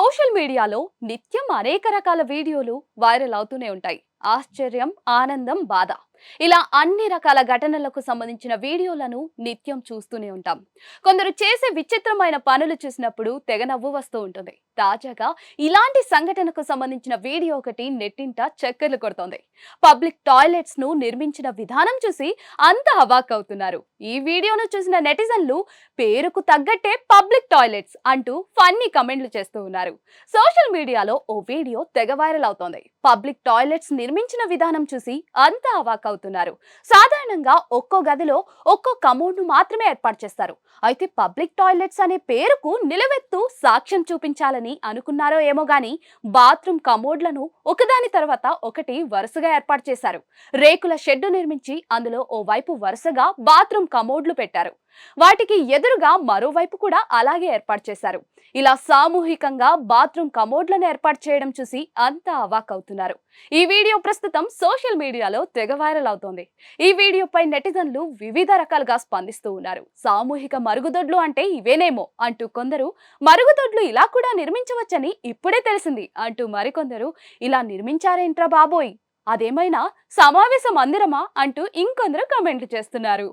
Social మీడియాలో నిత్యం అనేక రకాల వీడియోలు వైరల్ అవుతూనే ఉంటాయి. ఆశ్చర్యం ఆనందం బాధ. ఇలా అన్ని రకాల ఘటనలకు సంబంధించిన వీడియోలను నిత్యం చూస్తూనే ఉంటాం. కొందరు చేసే విచిత్రమైన పనులు చూసినప్పుడు తెగ నవ్వు వస్తూ ఉంటుంది. తాజాగా ఇలాంటి సంఘటనకు సంబంధించిన వీడియో ఒకటి నెట్టింట చక్కర్లు కొడుతోంది. పబ్లిక్ టాయిలెట్స్ను నిర్మించిన విధానం చూసి అంత అవాక్ అవుతున్నారు. ఈ వీడియోను చూసిన నెటిజన్లు పేరుకు తగ్గట్టే పబ్లిక్ టాయిలెట్స్ అంటూ ఫన్నీ కమెంట్లు చేస్తూ ఉన్నారు. సోషల్ మీడియాలో ఓ వీడియో తెగ వైరల్ అవుతోంది. పబ్లిక్ టాయిలెట్స్ నిర్మించిన విధానం చూసి అంతా అవాక్ అవుతున్నారు సాధారణంగా ఒక్కో గదిలో ఒక్కో కమోడ్ను మాత్రమే ఏర్పాటు చేస్తారు. అయితే పబ్లిక్ టాయిలెట్స్ అనే పేరుకు నిలవెత్తు సాక్ష్యం చూపించాలని అనుకున్నారో ఏమో గాని బాత్రూమ్ కమోడ్లను ఒకదాని తర్వాత ఒకటి వరుసగా ఏర్పాటు చేశారు. రేకుల షెడ్డు నిర్మించి అందులో ఓ వైపు వరుసగా బాత్రూమ్ కమోడ్లు పెట్టారు. వాటికి ఎదురుగా మరోవైపు కూడా అలాగే ఏర్పాటు చేశారు. ఇలా సామూహికంగా బాత్రూమ్ కమోడ్లను ఏర్పాటు చేయడం చూసి అంతా అవాక్ అవుతున్నారు ఈ వీడియో ప్రస్తుతం సోషల్ మీడియాలో తెగ వైరల్ అవుతోంది. ఈ వీడియోపై నెటిజన్లు వివిధ రకాలుగా స్పందిస్తూ ఉన్నారు. సామూహిక మరుగుదొడ్లు అంటే ఇవేనేమో అంటూ కొందరు మరుగుదొడ్లు ఇలా కూడా నిర్మించవచ్చని ఇప్పుడే తెలిసింది అంటూ మరికొందరు ఇలా నిర్మించారేంట్రా బాబోయ్? అదేమైనా సమావేశ మందిరమా? అంటూ ఇంకొందరు కమెంట్లు చేస్తున్నారు.